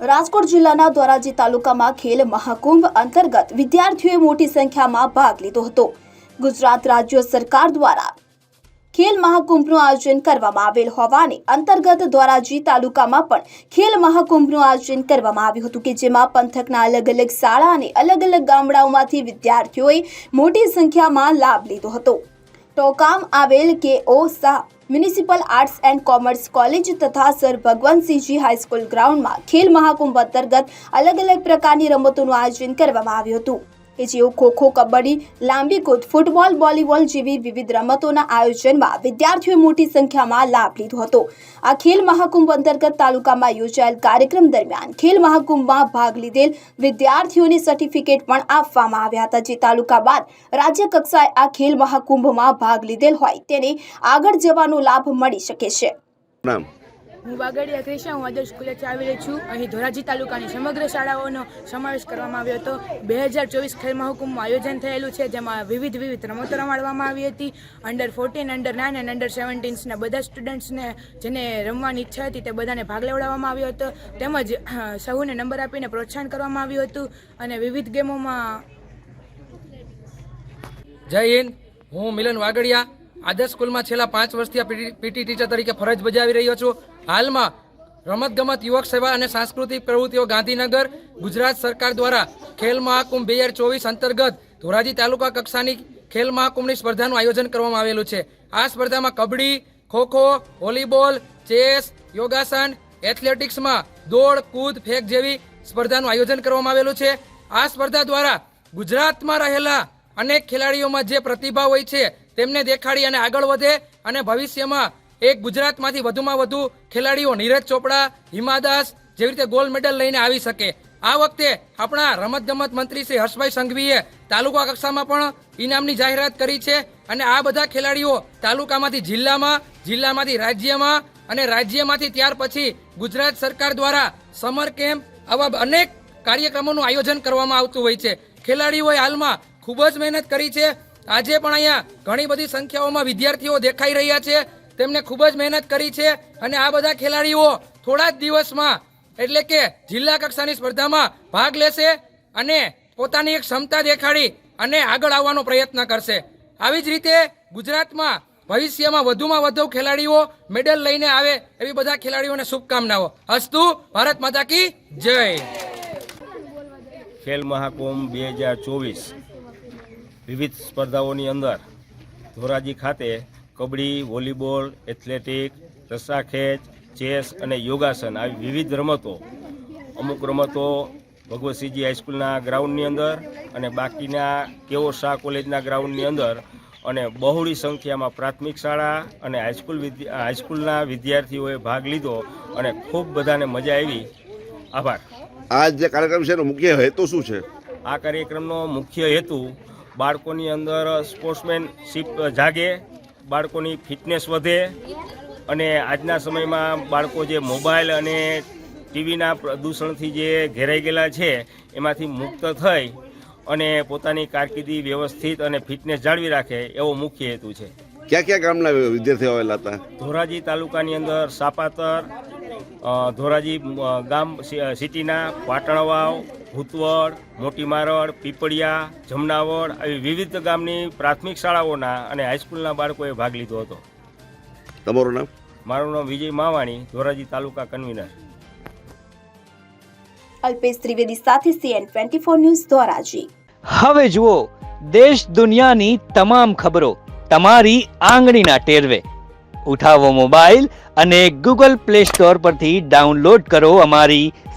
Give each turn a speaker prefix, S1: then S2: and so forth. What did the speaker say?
S1: રાજકોટ જિલ્લાના ધોરાજી તાલુકામાં ખેલ મહાકુંભ અંતર્ગત વિદ્યાર્થીઓએ મોટી સંખ્યામાં ભાગ લીધો હતો. ગુજરાત રાજ્ય સરકાર દ્વારા ખેલ મહાકુંભનું આયોજન કરવામાં આવેલ હોવાને અંતર્ગત ધોરાજી તાલુકામાં પણ ખેલ મહાકુંભનું આયોજન કરવામાં આવ્યું હતું કે જેમાં પંથકના અલગ અલગ શાળા અને અલગ અલગ ગામડાઓમાંથી વિદ્યાર્થીઓએ મોટી સંખ્યામાં લાભ લીધો હતો. ટોકામ આવેલ K O Shah municipal arts and commerce college તથા સર ભગવાનસિંહજી હાઈસ્કૂલ ગ્રાઉન્ડમાં ખેલ મહાકુંભ અંતર્ગત અલગ અલગ પ્રકારની રમતોનું આયોજન કરવામાં આવ્યું હતું। કે જેઓ ખોખો, કબડ્ડી, લાંબી કૂદ, ફૂટબોલ, વોલીબોલ જેવી વિવિધ રમતોના આયોજનમાં વિદ્યાર્થીઓએ મોટી સંખ્યામાં લાભ લીધો હતો. આ ખેલ મહાકુંભ અંતર્ગત તાલુકામાં યોજાયેલ કાર્યક્રમ દરમિયાન ખેલ મહાકુંભમાં ભાગ લીધેલ વિદ્યાર્થીઓને સર્ટિફિકેટ પણ આપવામાં આવ્યા હતા. જે તાલુકા બાદ રાજ્ય કક્ષાએ આ ખેલ મહાકુંભમાં ભાગ લીધેલ હોય તેને આગળ જવાનો લાભ મળી શકે છે.
S2: હું વાગડિયા ક્રિશા હું આદર્શ કોલેજથી આવેલી છું. અહીં ધોરાજી તાલુકાની સમગ્ર શાળાઓનો સમાવેશ કરવામાં આવ્યો હતો. બે હજાર ચોવીસ ખેલ મહાકુંભમાં આયોજન થયેલું છે, જેમાં વિવિધ વિવિધ રમતો રમાડવામાં આવી હતી. અંડર ફોર્ટીન અંડર નાઇન અને અંડર સેવન્ટીન્સના બધા સ્ટુડન્ટ્સને જેને રમવાની ઈચ્છા હતી તે બધાને ભાગ લેવડાવવામાં આવ્યો હતો. તેમજ સૌને નંબર આપીને પ્રોત્સાહન કરવામાં આવ્યું હતું અને વિવિધ ગેમોમાં
S3: જય હિન્દ. હું મિલન વાગડિયા. આદર્શ સ્કૂલમાં છેલ્લા પાંચ વર્ષથી પીટી ટીચર તરીકે ફરજ બજાવી રહ્યો છું. હાલમાં રમતગમત, યુવક સેવા અને સાંસ્કૃતિક પ્રવૃત્તિઓ ગાંધીનગર, ગુજરાત સરકાર દ્વારા ખેલ મહાકુંભ બે હજાર ચોવીસ અંતર્ગત ધોરાજી તાલુકા કક્ષાની ખેલ મહાકુંભની સ્પર્ધાનું આયોજન કરવામાં આવેલું છે. આ સ્પર્ધામાં કબડ્ડી, ખોખો, વોલીબોલ, ચેસ, યોગાસન, એથ્લેટિક્સમાં દોડ, કૂદ, ફેંક જેવી સ્પર્ધાનું આયોજન કરવામાં આવેલું છે. આ સ્પર્ધા દ્વારા ગુજરાતમાં રહેલા અનેક ખેલાડીઓમાં જે પ્રતિભા હોય છે તેમને દેખાડી અને આગળ વધે અને ભવિષ્યમાં એક ગુજરાતમાંથી વધુમાં વધુ ખેલાડીઓ નીરજ ચોપડા હિમાદાસ જેવી રીતે ગોલ્ડ મેડલ લઈને આવી શકે. આ વખતે આપણા રમતગમત મંત્રી શ્રી હર્ષભાઈ સંઘવીએ તાલુકા કક્ષામાં પણ ઇનામની જાહેરાત કરી છે અને આ બધા ખેલાડીઓ તાલુકામાંથી જિલ્લામાં, જિલ્લામાંથી રાજ્યમાં અને રાજ્યમાંથી ત્યાર પછી ગુજરાત સરકાર દ્વારા સમર કેમ્પ આવા અનેક કાર્યક્રમોનું આયોજન કરવામાં આવતું હોય છે. ખેલાડીઓએ હાલમાં ખૂબ જ મહેનત કરી છે આજે પણ અહીંયા ઘણી બધી સંખ્યાઓમાં વિદ્યાર્થીઓ દેખાઈ રહ્યા છે. તેમને ખૂબ જ મહેનત કરી છે અને આ બધા ખેલાડીઓ થોડા જ દિવસમાં એટલે કે જિલ્લા કક્ષાની સ્પર્ધામાં ભાગ લેશે અને પોતાની એક ક્ષમતા દેખાડી અને આગળ આવવાનો પ્રયત્ન કરશે. આવી જ રીતે ગુજરાતમાં ભવિષ્યમાં વધુમાં વધુ ખેલાડીઓ મેડલ લઈને આવે એવી બધા ખેલાડીઓને શુભકામનાઓ. અસ્તુ ભારત માતા કી જય.
S4: ખેલ મહાકુંભ બે હજાર ચોવીસ. વિવિધ સ્પર્ધાઓની અંદર ધોરાજી ખાતે કબડ્ડી વોલીબોલ એથ્લેટિક રસ્સાખેંચ ચેસ અને યોગાસન આવી વિવિધ રમતો અમુક રમતો ભગવતસિંહજી હાઈસ્કૂલના ગ્રાઉન્ડની અંદર અને બાકીના કેવો શાહ કોલેજના ગ્રાઉન્ડની અંદર અને બહોળી સંખ્યામાં પ્રાથમિક શાળા અને હાઈસ્કૂલ વિદ્યા હાઈસ્કૂલના વિદ્યાર્થીઓએ ભાગ લીધો અને ખૂબ બધાને મજા આવી. આભાર.
S5: આ જે કાર્યક્રમ છે એનો મુખ્ય હેતુ શું છે?
S4: આ કાર્યક્રમનો મુખ્ય હેતુ બાળકોની અંદર સ્પોર્ટ્સમેનશીપ જાગે બાળકોની ફિટનેસ વધે અને આજના સમયમાં બાળકો જે મોબાઈલ અને ટીવીના પ્રદૂષણથી જે ઘેરાઈ ગયેલા છે એમાંથી મુક્ત થઈ અને પોતાની કારકિર્દી વ્યવસ્થિત અને ફિટનેસ જાળવી રાખે એવો મુખ્ય હેતુ છે.
S5: ક્યાં ક્યાં ગામના વિદ્યાર્થીઓ આવેલા હતા?
S4: ધોરાજી તાલુકાની અંદર સાપાતર ધોરાજી ગામ સિટીના પાટણવાવ ભૂતવડ મોટી મારડ પીપળિયા જમનાવડ આવી વિવિધ ગામની પ્રાથમિક શાળાઓના અને હાઈસ્કૂલના બાળકોએ ભાગ લીધો હતો.
S5: તમારું નામ?
S4: મારું નામ વિજય માવાણી ધોરાજી તાલુકા કન્વીનર.
S1: અલ્પેશ ત્રિવેદી સાથે CN twenty four news Dhoraji.
S6: હવે જુઓ દેશ દુનિયાની તમામ ખબરો તમારી આંગળીના ટેરવે. ઉઠાવો મોબાઈલ અને ગૂગલ પ્લે સ્ટોર પરથી ડાઉનલોડ કરો અમારી